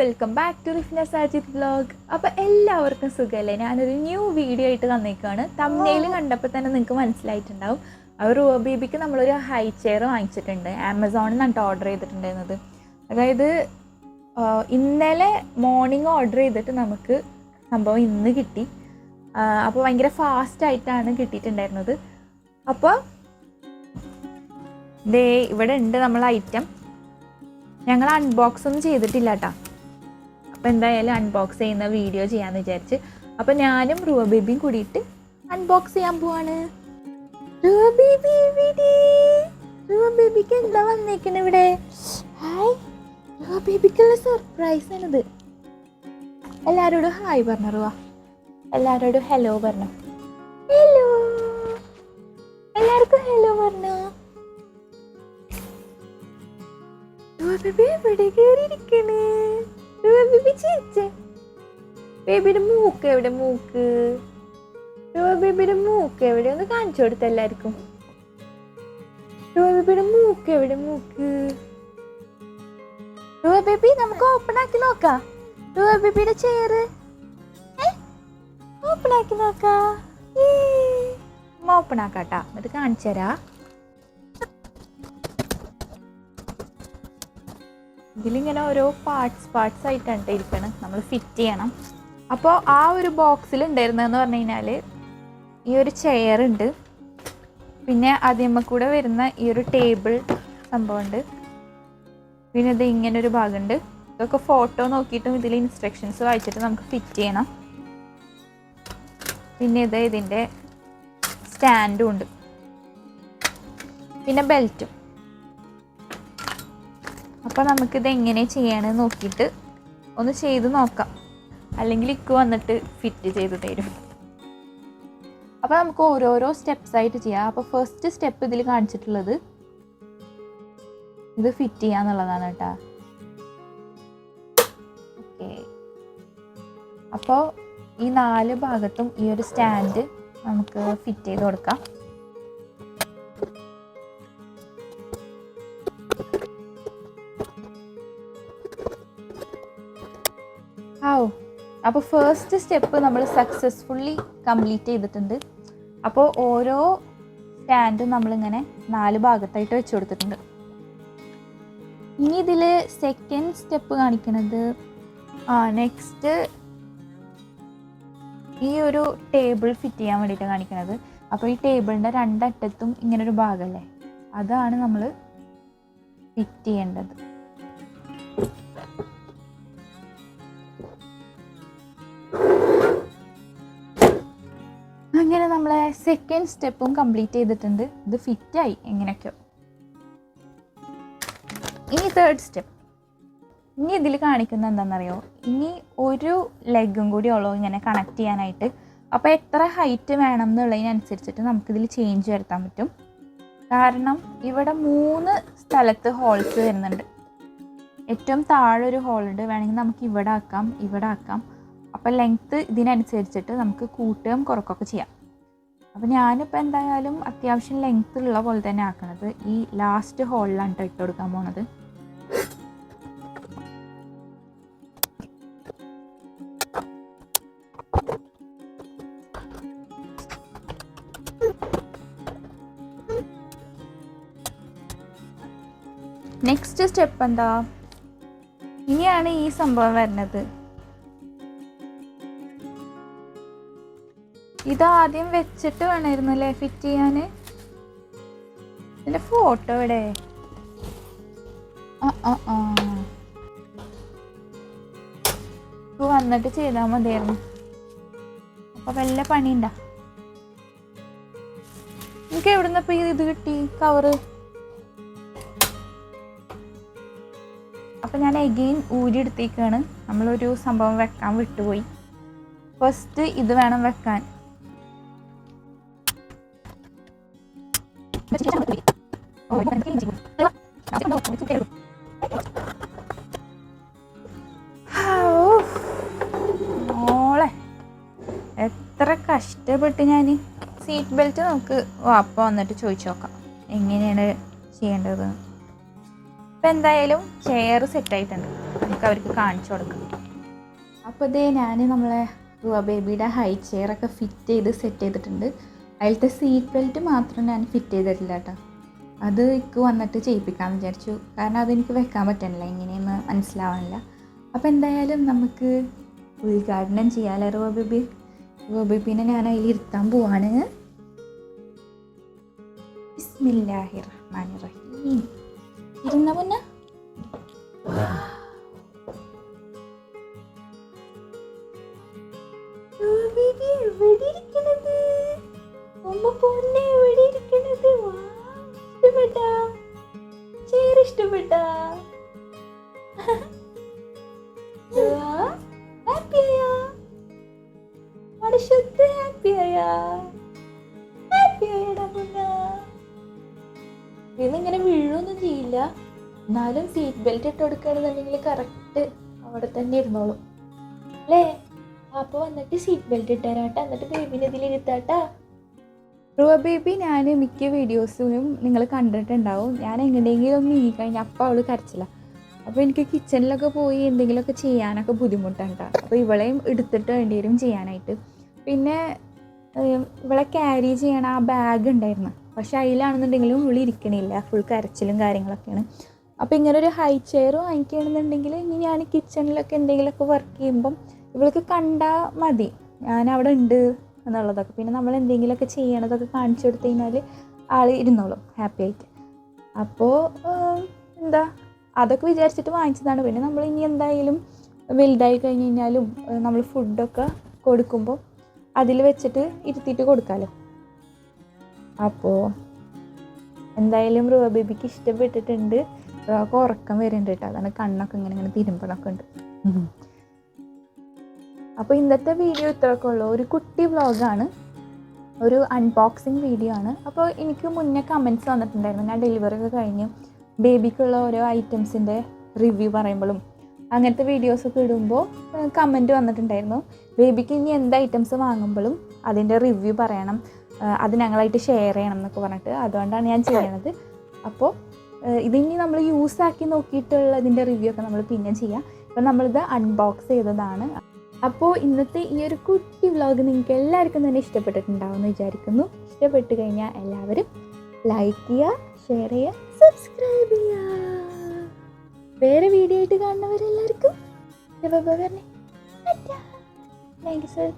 Welcome back to Rifna Sajith blog അപ്പോൾ എല്ലാവർക്കും സുഖമല്ലേ ഞാനൊരു ന്യൂ വീഡിയോ ആയിട്ട് തന്നേക്കാണ് തമ്മിൽ കണ്ടപ്പോൾ തന്നെ നിങ്ങൾക്ക് മനസ്സിലായിട്ടുണ്ടാവും. അവർ ബേബിക്ക് നമ്മളൊരു ഹൈ ചെയർ വാങ്ങിച്ചിട്ടുണ്ട്. ആമസോണിൽ നിന്നാണ് ഓർഡർ ചെയ്തിട്ടുണ്ടായിരുന്നത്. അതായത് ഇന്നലെ മോർണിംഗ് ഓർഡർ ചെയ്തിട്ട് നമുക്ക് സംഭവം ഇന്ന് കിട്ടി. അപ്പോൾ ഭയങ്കര ഫാസ്റ്റ് ആയിട്ടാണ് കിട്ടിയിട്ടുണ്ടായിരുന്നത്. അപ്പോൾ ദേ ഇവിടെ ഉണ്ട് നമ്മൾ ഐറ്റം ഞങ്ങൾ അൺബോക്സ് ഒന്നും ചെയ്തിട്ടില്ല കേട്ടോ അപ്പോൾ എന്തായാലും അൺബോക്സ് ചെയ്യുന്ന വീഡിയോ ചെയ്യാമെന്ന് വിചാരിച്ച്. അപ്പോൾ ഞാനും റുവ ബേബിയും കൂടിയിട്ട് അൺബോക്സ് ചെയ്യാൻ പോവാണ്. റുവ ബേബി റുവ ബേബിക്ക് എന്താ വന്നേക്കണ ഇവിടെ? ഹായ് റുവ ബേബിക്കുള്ള സർപ്രൈസ് ആണിത്. എല്ലാവരോടും ഹായ് പറഞ്ഞു റൂവ എല്ലാവരോടും ഹലോ പറഞ്ഞു. ഹലോ എല്ലാവർക്കും ഹലോ പറഞ്ഞു. ബേബി എവിടെ കേറിയിരിക്കണ്? ബേബി ചിരിച്ചേ ബേബിയുടെ മൂക്ക് എവിടെ മൂക്ക്? ബേബിയുടെ മൂക്ക് എവിടെ? ഒന്ന് കാണിച്ചു കൊടുത്ത എല്ലാവർക്കും. ബേബിയുടെ മൂക്ക് എവിടെ മൂക്ക്? ബേബി നമുക്ക് ഓപ്പൺ ആക്കി നോക്കാം. ബേബിയുടെ ചെയർ ഓപ്പൺ ആക്കി നോക്കാം. ഓപ്പൺ ആക്കാട്ടാ. എന്നിട്ട് കാണിച്ചു തരാം. ഇതിലിങ്ങനെ ഓരോ പാർട്സ് പാർട്സ് ആയിട്ടാണ് ഇരിക്കണം. നമ്മൾ ഫിറ്റ് ചെയ്യണം. അപ്പോൾ ആ ഒരു ബോക്സിൽ ഉണ്ടായിരുന്നതെന്ന് പറഞ്ഞു കഴിഞ്ഞാൽ ഈ ഒരു ചെയർ ഉണ്ട്. പിന്നെ അതിമ്മ കൂടെ വരുന്ന ഈ ഒരു ടേബിൾ സംഭവമുണ്ട്. പിന്നെ ഇത് ഇങ്ങനെ ഒരു ഭാഗമുണ്ട്. ഇതൊക്കെ ഫോട്ടോ നോക്കിയിട്ടും ഇതിൽ ഇൻസ്ട്രക്ഷൻസ് വായിച്ചിട്ട് നമുക്ക് ഫിറ്റ് ചെയ്യണം. പിന്നെ ഇത് ഇതിന്റെ സ്റ്റാൻഡും ഉണ്ട്. പിന്നെ ബെൽറ്റും അപ്പോൾ നമുക്കിത് എങ്ങനെ ചെയ്യണമെന്ന് നോക്കിയിട്ട് ഒന്ന് ചെയ്ത് നോക്കാം. അല്ലെങ്കിൽ ഇക്ക് വന്നിട്ട് ഫിറ്റ് ചെയ്ത് തരും. അപ്പോൾ നമുക്ക് ഓരോരോ സ്റ്റെപ്സ് ആയിട്ട് ചെയ്യാം. അപ്പോൾ ഫസ്റ്റ് സ്റ്റെപ്പ് ഇതിൽ കാണിച്ചിട്ടുള്ളത് ഇത് ഫിറ്റ് ചെയ്യാന്നുള്ളതാണ് കേട്ടോ. ഓക്കെ അപ്പോൾ ഈ നാല് ഭാഗത്തും ഈ ഒരു സ്റ്റാൻഡ് നമുക്ക് ഫിറ്റ് ചെയ്ത് കൊടുക്കാം. ഔ. അപ്പോൾ ഫസ്റ്റ് സ്റ്റെപ്പ് നമ്മൾ സക്സസ്ഫുള്ളി കംപ്ലീറ്റ് ചെയ്തിട്ടുണ്ട്. അപ്പോൾ ഓരോ സ്റ്റാൻഡും നമ്മളിങ്ങനെ നാല് ഭാഗത്തായിട്ട് വെച്ച് കൊടുത്തിട്ടുണ്ട്. ഇനി ഇതിൽ സെക്കൻഡ് സ്റ്റെപ്പ് കാണിക്കുന്നത് ആ നെക്സ്റ്റ് ഈ ഒരു ടേബിൾ ഫിറ്റ് ചെയ്യാൻ വേണ്ടിയിട്ട് കാണിക്കുന്നത് അപ്പോൾ ഈ ടേബിളിന്റെ രണ്ടറ്റത്തും ഇങ്ങനെ ഒരു ഭാഗമല്ലേ അതാണ് നമ്മൾ ഫിറ്റ് ചെയ്യേണ്ടത്. നമ്മളെ സെക്കൻഡ് സ്റ്റെപ്പും കംപ്ലീറ്റ് ചെയ്തിട്ടുണ്ട്. ഇത് ഫിറ്റായി എങ്ങനെയൊക്കെയോ. ഇനി തേർഡ് സ്റ്റെപ്പ് ഇനി ഇതിൽ കാണിക്കുന്നത് എന്താണെന്നറിയോ? ഇനി ഒരു ലെഗും കൂടി ഉള്ളൂ ഇങ്ങനെ കണക്ട് ചെയ്യാനായിട്ട്. അപ്പോൾ എത്ര ഹൈറ്റ് വേണം എന്നുള്ളതിനനുസരിച്ചിട്ട് നമുക്കിതിൽ ചേഞ്ച് വരുത്താൻ പറ്റും. കാരണം ഇവിടെ മൂന്ന് സ്ഥലത്ത് ഹോൾസ് വരുന്നുണ്ട്. ഏറ്റവും താഴെ ഒരു ഹോൾ ഉണ്ട്. വേണമെങ്കിൽ നമുക്ക് ഇവിടെ ആക്കാം ഇവിടെ ആക്കാം. അപ്പോൾ ലെങ്ത്ത് ഇതിനനുസരിച്ചിട്ട് നമുക്ക് കൂട്ടുകയും കുറക്കൊക്കെ ചെയ്യാം. അപ്പോൾ ഞാനിപ്പോൾ എന്തായാലും അത്യാവശ്യം ലെങ്ത് ഉള്ള പോലെ തന്നെ ആക്കണത്. ഈ ലാസ്റ്റ് ഹോളിലാണ് ട്ടോ ഇട്ട് കൊടുക്കാൻ പോണത്. നെക്സ്റ്റ് സ്റ്റെപ്പ് എന്താ? ഇനിയാണ് ഈ സംഭവം വരുന്നത്. ഇതാദ്യം വെച്ചിട്ട് വേണമായിരുന്നു അല്ലേ ഫിറ്റ് ചെയ്യാൻ? എന്റെ ഫോട്ടോ ഇവിടെ ആ ആ ആ. വന്നിട്ട് ചെയ്താൽ മതിയായിരുന്നു. അപ്പൊ വല്ല പണിയുണ്ടാ? എനിക്ക് എവിടുന്ന ഇപ്പൊ ഇത് കിട്ടി കവറ് അപ്പൊ ഞാൻ എഗെയിൻ ഊരി എടുത്തേക്കാണ്. നമ്മളൊരു സംഭവം വെക്കാൻ വിട്ടുപോയി. ഫസ്റ്റ് ഇത് വേണം വെക്കാൻ. മോളെ എത്ര കഷ്ടപ്പെട്ട് ഞാൻ സീറ്റ് ബെൽറ്റ് നമുക്ക് വാപ്പ വന്നിട്ട് ചോദിച്ചു നോക്കാം. എങ്ങനെയാണ് ചെയ്യേണ്ടത്? ഇപ്പം എന്തായാലും ചെയർ സെറ്റ് ആയിട്ടുണ്ട്. നമുക്ക് അവർക്ക് കാണിച്ചു കൊടുക്കാം. അപ്പോൾ ഇതേ ഞാൻ നമ്മളെ ബേബിയുടെ ഹൈ ചെയറൊക്കെ ഫിറ്റ് ചെയ്ത് സെറ്റ് ചെയ്തിട്ടുണ്ട്. അതിലത്തെ സീറ്റ് ബെൽറ്റ് മാത്രം ഞാൻ ഫിറ്റ് ചെയ്തിട്ടില്ല കേട്ടോ. അത് എനിക്ക് വന്നിട്ട് ചെയ്യിപ്പിക്കാമെന്ന് വിചാരിച്ചു. കാരണം അതെനിക്ക് വെക്കാൻ പറ്റണില്ല എങ്ങനെയെന്ന് മനസ്സിലാവണില്ല. അപ്പോൾ എന്തായാലും നമുക്ക് ഉദ്ഘാടനം ചെയ്യാമല്ലേ റോബിബി? ബേബി ഞാൻ അതിൽ ഇരുത്താൻ പോവാണ്. ബിസ്മില്ലാഹി റഹ്മാൻ റഹീം. ഇരുന്ന മുന്നേ ഇഷ്ടപ്പെട്ടാ? ഹാപ്പിയായാ വീഴൊന്നും ചെയ്യില്ല. എന്നാലും സീറ്റ് ബെൽറ്റ് ഇട്ട് കൊടുക്കുകയാണെന്നുണ്ടെങ്കിൽ കറക്റ്റ് അവിടെ തന്നെ ഇരുന്നോളും. അല്ലേ? അപ്പോൾ വന്നിട്ട് സീറ്റ് ബെൽറ്റ് ഇട്ടുതരാട്ടാ എന്നിട്ട് ബേബിനെ ഇതിൽ ഇരുത്താട്ടാ റുവ ബേബി ഞാൻ മിക്ക വീഡിയോസിലും നിങ്ങൾ കണ്ടിട്ടുണ്ടാവും. ഞാൻ എങ്ങനെയെങ്കിലും ഒന്ന് നീങ്ങി കഴിഞ്ഞാൽ അപ്പോൾ അവൾ കരച്ചില്ല അപ്പോൾ എനിക്ക് കിച്ചണിലൊക്കെ പോയി എന്തെങ്കിലുമൊക്കെ ചെയ്യാനൊക്കെ ബുദ്ധിമുട്ടുണ്ട് അപ്പോൾ ഇവളെയും എടുത്തിട്ട് വേണ്ടി വരും ചെയ്യാനായിട്ട്. പിന്നെ ഇവളെ ക്യാരി ചെയ്യണ ആ ബാഗ് ഉണ്ടായിരുന്നു. പക്ഷെ അതിലാണെന്നുണ്ടെങ്കിലും ഇവിടെ ഇരിക്കണില്ല. ഫുൾ കരച്ചിലും കാര്യങ്ങളൊക്കെയാണ്. അപ്പോൾ ഇങ്ങനെ ഒരു ഹൈ ചെയർ വാങ്ങിക്കുകയാണെന്നുണ്ടെങ്കിൽ ഇനി ഞാൻ കിച്ചണിലൊക്കെ എന്തെങ്കിലുമൊക്കെ വർക്ക് ചെയ്യുമ്പം ഇവൾക്ക് കണ്ടാൽ മതി. ഞാൻ അവിടെ ഉണ്ട്. എന്നുള്ളതൊക്കെ. പിന്നെ നമ്മൾ എന്തെങ്കിലുമൊക്കെ ചെയ്യണതൊക്കെ കാണിച്ചു കൊടുത്തു കഴിഞ്ഞാൽ ആൾ ഇരുന്നോളും ഹാപ്പി ആയിട്ട്. അപ്പോൾ എന്താ അതൊക്കെ വിചാരിച്ചിട്ട് വാങ്ങിച്ചതാണ്. പിന്നെ നമ്മൾ ഇനി എന്തായാലും വലുതായി കഴിഞ്ഞ് കഴിഞ്ഞാലും നമ്മൾ ഫുഡൊക്കെ കൊടുക്കുമ്പോൾ അതിൽ വെച്ചിട്ട് ഇരുത്തിയിട്ട് കൊടുക്കാമല്ലോ അപ്പോൾ എന്തായാലും റുവ ബേബിക്ക് ഇഷ്ടപ്പെട്ടിട്ടുണ്ട് ഉറക്കം വരുന്നുണ്ട് കേട്ടോ. അതാണ് കണ്ണൊക്കെ ഇങ്ങനെ ഇങ്ങനെ തിരുമ്പണൊക്കെ ഉണ്ട്. അപ്പോൾ ഇന്നത്തെ വീഡിയോ ഇത്രയൊക്കെ ഉള്ളൂ ഒരു കുട്ടി വ്ളോഗാണ് ഒരു അൺബോക്സിങ് വീഡിയോ ആണ്. അപ്പോൾ എനിക്ക് മുന്നേ കമന്റ്സ് വന്നിട്ടുണ്ടായിരുന്നു. ഞാൻ ഡെലിവറി ഒക്കെ കഴിഞ്ഞ്. ബേബിക്കുള്ള ഓരോ ഐറ്റംസിന്റെ റിവ്യൂ പറയുമ്പോഴും അങ്ങനത്തെ വീഡിയോസൊക്കെ ഇടുമ്പോൾ കമന്റ് വന്നിട്ടുണ്ടായിരുന്നു. ബേബിക്ക് ഇനി എന്ത് ഐറ്റംസ് വാങ്ങുമ്പോഴും അതിന്റെ റിവ്യൂ പറയണം. അത് ഞങ്ങളായിട്ട് ഷെയർ ചെയ്യണം എന്നൊക്കെ പറഞ്ഞിട്ട് അതുകൊണ്ടാണ് ഞാൻ ചെയ്യണത് അപ്പോൾ ഇതിനി നമ്മൾ യൂസ് ആക്കി നോക്കിയിട്ടുള്ള ഇതിന്റെ റിവ്യൂ ഒക്കെ നമ്മൾ പിന്നെ ചെയ്യാം. ഇപ്പം നമ്മളിത് അൺബോക്സ് ചെയ്തതാണ്. അപ്പോൾ ഇന്നത്തെ ഈ ഒരു കുട്ടി വ്ലോഗ് നിങ്ങൾക്ക് എല്ലാവർക്കും തന്നെ ഇഷ്ടപ്പെട്ടിട്ടുണ്ടാവും എന്ന് വിചാരിക്കുന്നു. ഇഷ്ടപ്പെട്ട് കഴിഞ്ഞാൽ എല്ലാവരും ലൈക്ക് ചെയ്യുക ഷെയർ ചെയ്യുക സബ്സ്ക്രൈബ് ചെയ്യുക. വേറെ വീഡിയോ ആയിട്ട് കാണുന്നവരെല്ലാവർക്കും. Thank you sir